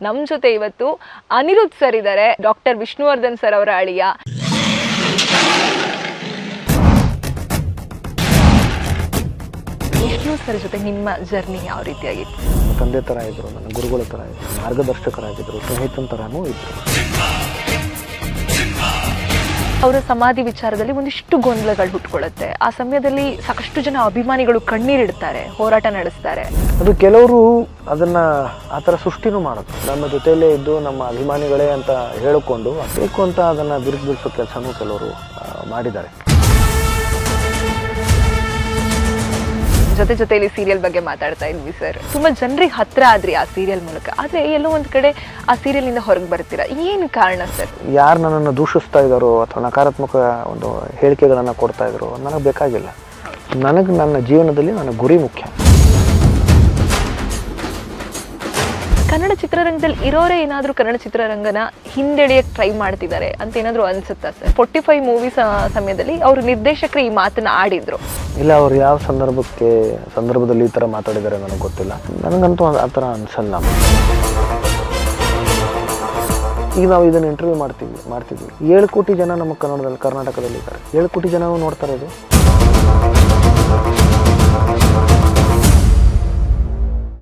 ನಮ್ಮ ಜೊತೆ ಇವತ್ತು ಅನಿರುದ್ಧ ಸರ್ ಇದ್ದಾರೆ ಡಾಕ್ಟರ್ ವಿಷ್ಣುವರ್ಧನ್ ಸರ್ ಅವರ ಅಳಿಯ. ವಿಷ್ಣು ಸರ್ ಜೊತೆ ನಿಮ್ಮ ಜರ್ನಿ ಯಾವ ರೀತಿಯಾಗಿತ್ತು? ತಂದೆ ತರ ಇದ್ದರು ನನ್ನ ಗುರುಗಳ ಥರ ಇದ್ದರು ಮಾರ್ಗದರ್ಶಕರಾಗಿದ್ದರು ಸ್ನೇಹಿತನ ಥರನೂ ಇದ್ದರು ಅವರ ಸಮಾಧಿ ವಿಚಾರದಲ್ಲಿ ಒಂದಿಷ್ಟು ಗೊಂದಲಗಳು ಹುಟ್ಕೊಳ್ಳುತ್ತೆ. ಆ ಸಮಯದಲ್ಲಿ ಸಾಕಷ್ಟು ಜನ ಅಭಿಮಾನಿಗಳು ಕಣ್ಣೀರಿಡ್ತಾರೆ ಹೋರಾಟ ನಡೆಸ್ತಾರೆ. ಅದು ಕೆಲವರು ಅದನ್ನ ಆ ಥರ ಸೃಷ್ಟಿನೂ ಮಾಡುತ್ತೆ ನಮ್ಮ ಜೊತೆಯಲ್ಲೇ ಇದ್ದು ನಮ್ಮ ಅಭಿಮಾನಿಗಳೇ ಅಂತ ಹೇಳಿಕೊಂಡು ಬೇಕು ಅಂತ ಅದನ್ನ ಬಿರುಕು ಬಿಡಿಸೋ ಕೆಲಸನೂ ಕೆಲವರು ಮಾಡಿದ್ದಾರೆ. ಜೊತೆ ಜೊತೆಯಲ್ಲಿ ಸೀರಿಯಲ್ ಬಗ್ಗೆ ಮಾತಾಡ್ತಾ ಇದ್ವಿ ಸರ್ ತುಂಬಾ ಜನರಿಗೆ ಹತ್ರ ಆದ್ರಿ ಆ ಸೀರಿಯಲ್ ಮೂಲಕ. ಆದ್ರೆ ಎಲ್ಲೋ ಒಂದ್ ಕಡೆ ಆ ಸೀರಿಯಲ್ ಇಂದ ಹೊರಗೆ ಬರ್ತೀರಾ? ಏನು ಕಾರಣ ಸರ್ ಯಾರು ನನ್ನನ್ನು ದೂಷಿಸ್ತಾ ಇದ್ದಾರೋ ಅಥವಾ ನಕಾರಾತ್ಮಕ ಒಂದು ಹೇಳಿಕೆಗಳನ್ನು ಕೊಡ್ತಾ ಇದ್ರು, ನನಗೆ ಬೇಕಾಗಿಲ್ಲ. ನನಗೆ ನನ್ನ ಜೀವನದಲ್ಲಿ ನನ್ನ ಗುರಿ ಮುಖ್ಯ. ಕನ್ನಡ ಚಿತ್ರರಂಗದಲ್ಲಿ ಇರೋರೇ ಏನಾದರೂ ಕನ್ನಡ ಚಿತ್ರರಂಗನ ಹಿಂದೆಳೆಯಕ್ ಟ್ರೈ ಮಾಡ್ತಿದ್ದಾರೆ ಅಂತ ಏನಾದರೂ ಅನ್ಸುತ್ತಾ ಸರ್ ಫೋರ್ಟಿ ಫೈವ್ ಮೂವೀಸ್ ಸಮಯದಲ್ಲಿ ಅವರು ನಿರ್ದೇಶಕರು ಈ ಮಾತನ್ನ ಆಡಿದ್ರು. ಇಲ್ಲ, ಅವ್ರು ಯಾವ ಸಂದರ್ಭಕ್ಕೆ, ಸಂದರ್ಭದಲ್ಲಿ ಈ ಥರ ಮಾತಾಡಿದ್ದಾರೆ ನನಗೆ ಗೊತ್ತಿಲ್ಲ. ನನಗಂತೂ ಆ ಥರ ಅನ್ಸಲ್ಲ. ಈಗ ನಾವು ಇದನ್ನು ಇಂಟರ್ವ್ಯೂ ಮಾಡ್ತೀವಿ, ಮಾಡ್ತಿದ್ವಿ. ಏಳು ಕೋಟಿ ಜನ ನಮ್ಮ ಕನ್ನಡದಲ್ಲಿ ಕರ್ನಾಟಕದಲ್ಲಿ ಇದ್ದಾರೆ ಏಳು ಕೋಟಿ ಜನ ನೋಡ್ತಾರೆ ಇದು